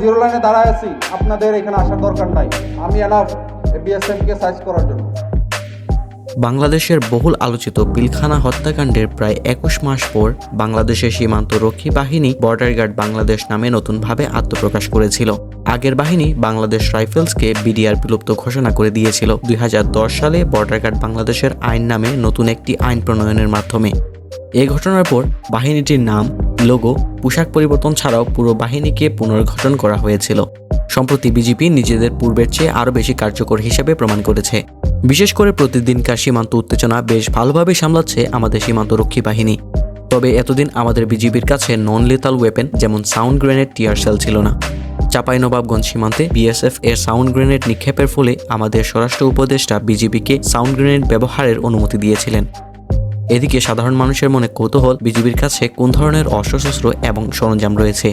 Zero লাইনে দাঁড়ায় আছি, আপনাদের এখানে আসার দরকার নাই। আমি এনাফ সাইজ করার জন্য। বাংলাদেশের বহুল আলোচিত পিলখানা হত্যাকাণ্ডের প্রায় একুশ মাস পর বাংলাদেশের সীমান্ত রক্ষী বাহিনী বর্ডার গার্ড বাংলাদেশ নামে নতুনভাবে আত্মপ্রকাশ করেছিল। আগের বাহিনী বাংলাদেশ রাইফেলসকে বিডিআর বিলুপ্ত ঘোষণা করে দিয়েছিল। দুই হাজার দশ সালে বর্ডার গার্ড বাংলাদেশের আইন নামে নতুন একটি আইন প্রণয়নের মাধ্যমে। এ ঘটনার পর বাহিনীটির নাম, লোগো, পোশাক পরিবর্তন ছাড়াও পুরো বাহিনীকে পুনর্গঠন করা হয়েছিল। সম্প্রতি বিজেপি নিজেদের পূর্বের চেয়ে আরও বেশি কার্যকর হিসেবে প্রমাণ করেছে। বিশেষ করে প্রতিদিনকার সীমান্ত উত্তেজনা বেশ ভালোভাবে সামলাচ্ছে আমাদের সীমান্তরক্ষী বাহিনী। তবে এতদিন আমাদের বিজিবির কাছে নন লেতাল ওয়েপেন যেমন সাউন্ড গ্রেনেড টিয়ার সেল ছিল না। চাঁপাইনবাবগঞ্জ সীমান্তে বিএসএফ এর সাউন্ড গ্রেনেড নিক্ষেপের ফলে আমাদের স্বরাষ্ট্র উপদেষ্টা বিজিবিকে সাউন্ড গ্রেনেড ব্যবহারের অনুমতি দিয়েছিলেন। এদিকে সাধারণ মানুষের মনে কৌতূহল, বিজিবির কাছে কোন ধরনের অস্ত্রশস্ত্র এবং সরঞ্জাম রয়েছে?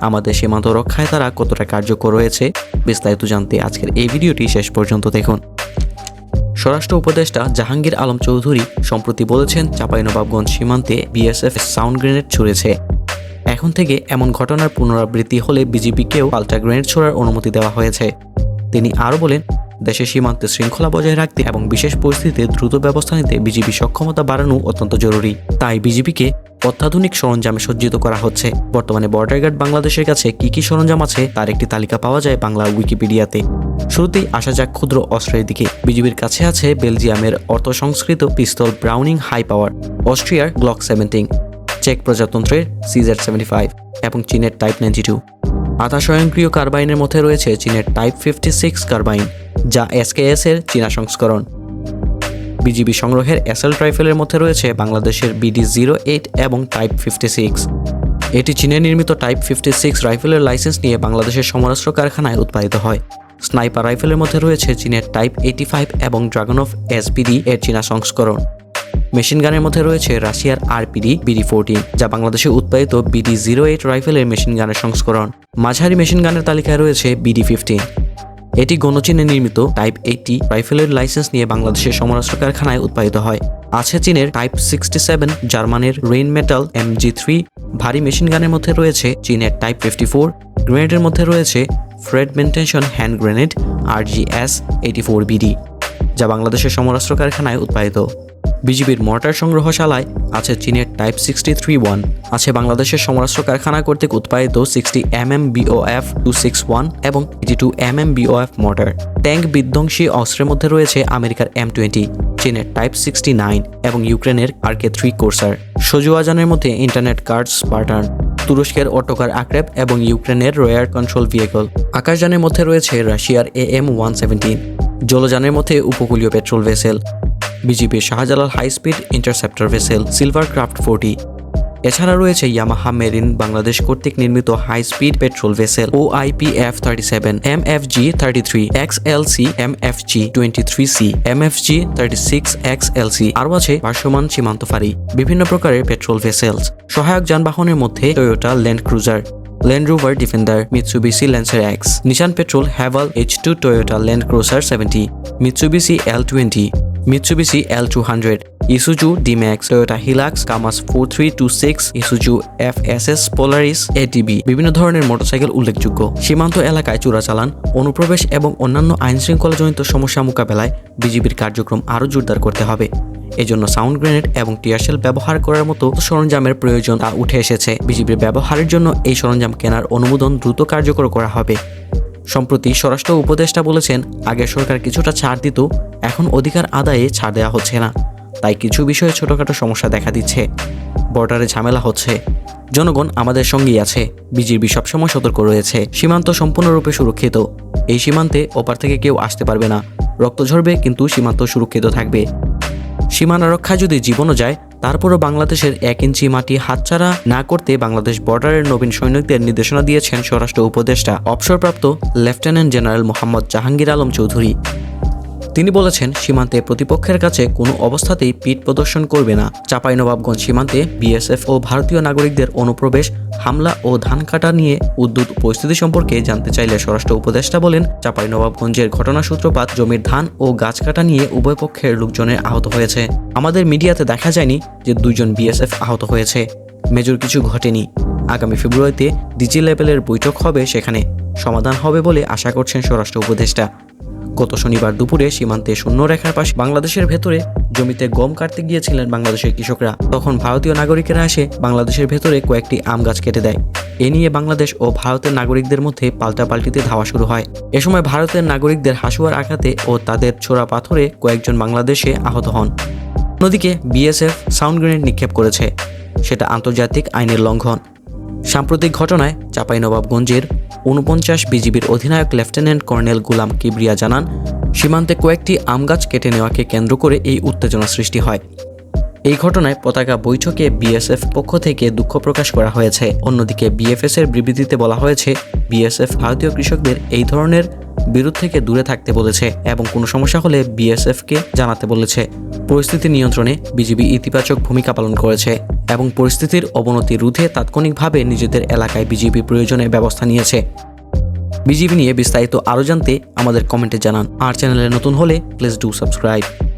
আমাদের সীমান্ত রক্ষায় তারা কতটা কার্যকর রয়েছে? বিস্তারিত জানতে আজকের এই ভিডিওটি শেষ পর্যন্ত দেখুন। স্বরাষ্ট্র উপদেষ্টা জাহাঙ্গীর আলম চৌধুরী সম্প্রতি বলেছেন, চাঁপাইনবাবগঞ্জ সীমান্তে বিএসএফ সাউন্ড গ্রেনেড ছুড়েছে। এখন থেকে এমন ঘটনার পুনরাবৃত্তি হলে বিজিবিকেও পাল্টা গ্রেনেড ছোড়ার অনুমতি দেওয়া হয়েছে। তিনি আরও বলেন দেশের সীমান্তে শৃঙ্খলা বজায় রাখতে এবং বিশেষ পরিস্থিতিতে দ্রুত ব্যবস্থা নিতে বিজিবি সক্ষমতা বাড়ানো অত্যন্ত জরুরি। তাই বিজিবিকে অত্যাধুনিক সরঞ্জামে সজ্জিত করা হচ্ছে। বর্তমানে বর্ডার গার্ড বাংলাদেশের কাছে কি কি সরঞ্জাম আছে তার একটি তালিকা পাওয়া যায় বাংলা উইকিপিডিয়াতে শুরুতেই আসা যাক ক্ষুদ্র অস্ত্রের দিকে। বিজিবির কাছে আছে বেলজিয়ামের অর্থ সংস্কৃত পিস্তল ব্রাউনিং হাই পাওয়ার অস্ট্রিয়ার গ্লক সেভেন্টিন চেক প্রজাতন্ত্রের সিজেড সেভেন্টি ফাইভ এবং চীনের টাইপ নাইনটি টু আধা স্বয়ংক্রিয় কার্বাইনের মধ্যে রয়েছে চীনের টাইপ ফিফটি সিক্স কার্বাইন। যা এসকেএস এর চীনা সংস্করণ। বিজিবি সংগ্রহের অ্যাসেল্ট রাইফেলের মধ্যে রয়েছে বাংলাদেশের বিডি জিরো এইট এবং টাইপ ফিফটি সিক্স। এটি চীনে নির্মিত টাইপ ফিফটি সিক্স রাইফেলের লাইসেন্স নিয়ে বাংলাদেশের সমরাস্ত্র কারখানায় উৎপাদিত হয়। স্নাইপার রাইফেলের মধ্যে রয়েছে চীনের টাইপ এইটি ফাইভ এবং ড্রাগন অফ এসপিডি এর চীনা সংস্করণ। মেশিন গানের মধ্যে রয়েছে রাশিয়ার আরপিডি বিডি ফোরটিন, যা বাংলাদেশে উৎপাদিত বিডি জিরো এইট রাইফেলের মেশিন গানের সংস্করণ। মাঝারি মেশিন গানের তালিকায় রয়েছে বিডি ফিফটিন। এটি গণচীনে নির্মিত টাইপ এইটি রাইফেলের লাইসেন্স নিয়ে বাংলাদেশের সমরাষ্ট্র কারখানায় উৎপাদিত হয়। আছে চীনের টাইপ সিক্সটি সেভেন, জার্মানের Rheinmetall M G three, ভারী মেশিন গানের মধ্যে রয়েছে চীনের টাইপ ফিফটি ফোর, গ্রেনেডের মধ্যে রয়েছে fragmentation hand grenade, R G S eighty four BD, যা বাংলাদেশের সমরাষ্ট্র কারখানায় উৎপাদিত। বিজিবির মর্টার সংগ্রহশালায় আছে চীনের টাইপ সিক্সটি থ্রি ওয়ান, আছে বাংলাদেশের সমরাস্ত্র কারখানা কর্তৃক উৎপাদিত sixty m m BOF two six one এবং eighty two m m BOF mortar. Tank বিধ্বংসী অস্ত্রের মধ্যে রয়েছে আমেরিকার এম টোয়েন্টি, চীনের টাইপ সিক্সটি নাইন এবং ইউক্রেনের আরকে থ্রি কোর্সার। সজুয়াজানের মধ্যে ইন্টারনেট কার্ড স্পার্টান, তুরস্কের অটোকার আক্রেপ এবং ইউক্রেনের রয়ার কন্ট্রোল ভেহিকল। আকাশযানের মধ্যে রয়েছে রাশিয়ার এ এম ওয়ান সেভেন্টিন, জলযানের মধ্যে উপকূলীয় পেট্রোল ভেসেল বিজিবির Shahjalal high speed interceptor vessel silver craft forty এছাড়া রয়েছে ইয়ামাহা মেরিন বাংলাদেশ কর্তৃক নির্মিত হাই স্পিড পেট্রোল ভেসেল ও IP F thirty seven M F G thirty three X L C M F G twenty three C M F G thirty six X L C আরও আছে ভাসমান সীমান্ত ফাঁড়ি, বিভিন্ন প্রকারের petrol vessels সহায়ক যানবাহনের মধ্যে Toyota Land Cruiser Land Rover Defender Mitsubishi Lancer X Nissan Patrol Haval H two Toyota Land Cruiser seventy Mitsubishi L twenty Mitsubishi L two hundred Isuzu D Max Toyota Hilux Kamaz four three two six Isuzu F S S Polaris ATV বিভিন্ন ধরনের motorcycle উল্লেখযোগ্য। সীমান্ত এলাকায় চোরাচালান, অনুপ্রবেশ এবং অন্যান্য আইন শৃঙ্খলাজনিত সমস্যা মোকাবেলায় বিজিবির কার্যক্রম আরও জোরদার করতে হবে। এজন্য সাউন্ড গ্রেনেড এবং টিয়ারশেল ব্যবহার করার মতো সরঞ্জামের প্রয়োজন তা উঠে এসেছে। বিজিবির ব্যবহারের জন্য এই সরঞ্জাম কেনার অনুমোদন দ্রুত কার্যকর করা হবে। সম্প্রতি স্বরাষ্ট্র উপদেষ্টা বলেছেন আগের সরকার কিছুটা ছাড় দিত, এখন অধিকার আদায়ে ছাড় দেওয়া হচ্ছে না। তাই কিছু বিষয়ে ছোটখাটো সমস্যা দেখা দিচ্ছে। বর্ডারে ঝামেলা হচ্ছে। জনগণ আমাদের সঙ্গেই আছে। বিজিবি সবসময় সতর্ক রয়েছে। সীমান্ত সম্পূর্ণরূপে সুরক্ষিত। এই সীমান্তে ওপার থেকে কেউ আসতে পারবে না। রক্ত ঝরবে, কিন্তু সীমান্ত সুরক্ষিত থাকবে। সীমানা রক্ষা যদি জীবনও যায় তারপরও বাংলাদেশের এক ইঞ্চি মাটি হাতছাড়া না করতে বাংলাদেশ বর্ডারের নবীন সৈনিকদের নির্দেশনা দিয়েছেন স্বরাষ্ট্র উপদেষ্টা। অবসরপ্রাপ্ত লেফটেন্যান্ট জেনারেল মোহাম্মদ জাহাঙ্গীর আলম চৌধুরী। তিনি বলেছেন, সীমান্তে প্রতিপক্ষের কাছে কোনো অবস্থাতেই পিঠ প্রদর্শন করবে না। চাঁপাইনবাবগঞ্জ সীমান্তে বিএসএফ ও ভারতীয় নাগরিকদের অনুপ্রবেশ, হামলা ও ধান কাটা নিয়ে উদ্যুত পরিস্থিতি সম্পর্কে জানতে চাইলে স্বরাষ্ট্র উপদেষ্টা বলেন, চাঁপাইনবাবগঞ্জের ঘটনা সূত্রপাত, জমির ধান ও গাছ কাটা নিয়ে উভয় পক্ষের লোকজনের আহত হয়েছে। আমাদের মিডিয়াতে দেখা যায়নি যে দুইজন বিএসএফ আহত হয়েছে। মেজর কিছু ঘটেনি। আগামী ফেব্রুয়ারিতে ডিজি লেভেলের বৈঠক হবে সেখানে। সমাধান হবে বলে আশা করছেন স্বরাষ্ট্র উপদেষ্টা। গত শনিবার দুপুরে সীমান্তে শূন্য রেখার পাশে বাংলাদেশের ভেতরে জমিতে গম কাটতে গিয়েছিলেন বাংলাদেশের কৃষকরা। তখন ভারতীয় নাগরিকেরা এসে বাংলাদেশের ভেতরে কয়েকটি আম গাছ কেটে দেয়। এ নিয়ে বাংলাদেশ ও ভারতের নাগরিকদের মধ্যে পাল্টাপাল্টিতে ধাওয়া শুরু হয়। এ সময় ভারতের নাগরিকদের হাসুয়ার আঘাতে ও তাদের ছোড়া পাথরে কয়েকজন বাংলাদেশে আহত হন। অন্যদিকে বিএসএফ সাউন্ড গ্রেনেড নিক্ষেপ করেছে। সেটা আন্তর্জাতিক আইনের লঙ্ঘন। সাম্প্রতিক ঘটনায় চাঁপাইনবাবগঞ্জের উনপঞ্চাশ বিজিবির অধিনায়ক লেফটেন্যান্ট কর্নেল গুলাম কিবরিয়া জানান, সীমান্তে কয়েকটি আম গাছ কেটে নেওয়াকে কেন্দ্র করে এই উত্তেজনা সৃষ্টি হয়। এই ঘটনায় পতাকা বৈঠকে বিএসএফ পক্ষ থেকে দুঃখ প্রকাশ করা হয়েছে। অন্যদিকে বিএফএস এর বিবৃতিতে বলা হয়েছে, বিএসএফ ভারতীয় কৃষকদের এই ধরনের বিরোধ থেকে দূরে থাকতে বলেছে এবং কোনো সমস্যা হলে বিএসএফকে জানাতে বলেছে। পরিস্থিতি নিয়ন্ত্রণে বিজিবি ইতিবাচক ভূমিকা পালন করেছে এবং পরিস্থিতির অবনতি রুধে তাৎক্ষণিকভাবে নিজেদের এলাকায় বিজিবি প্রয়োজনে ব্যবস্থা নিয়েছে। বিজিবি নিয়ে বিস্তারিত আরও জানতে আমাদের কমেন্টে জানান। আর চ্যানেলে নতুন হলে প্লিজ ডু সাবস্ক্রাইব।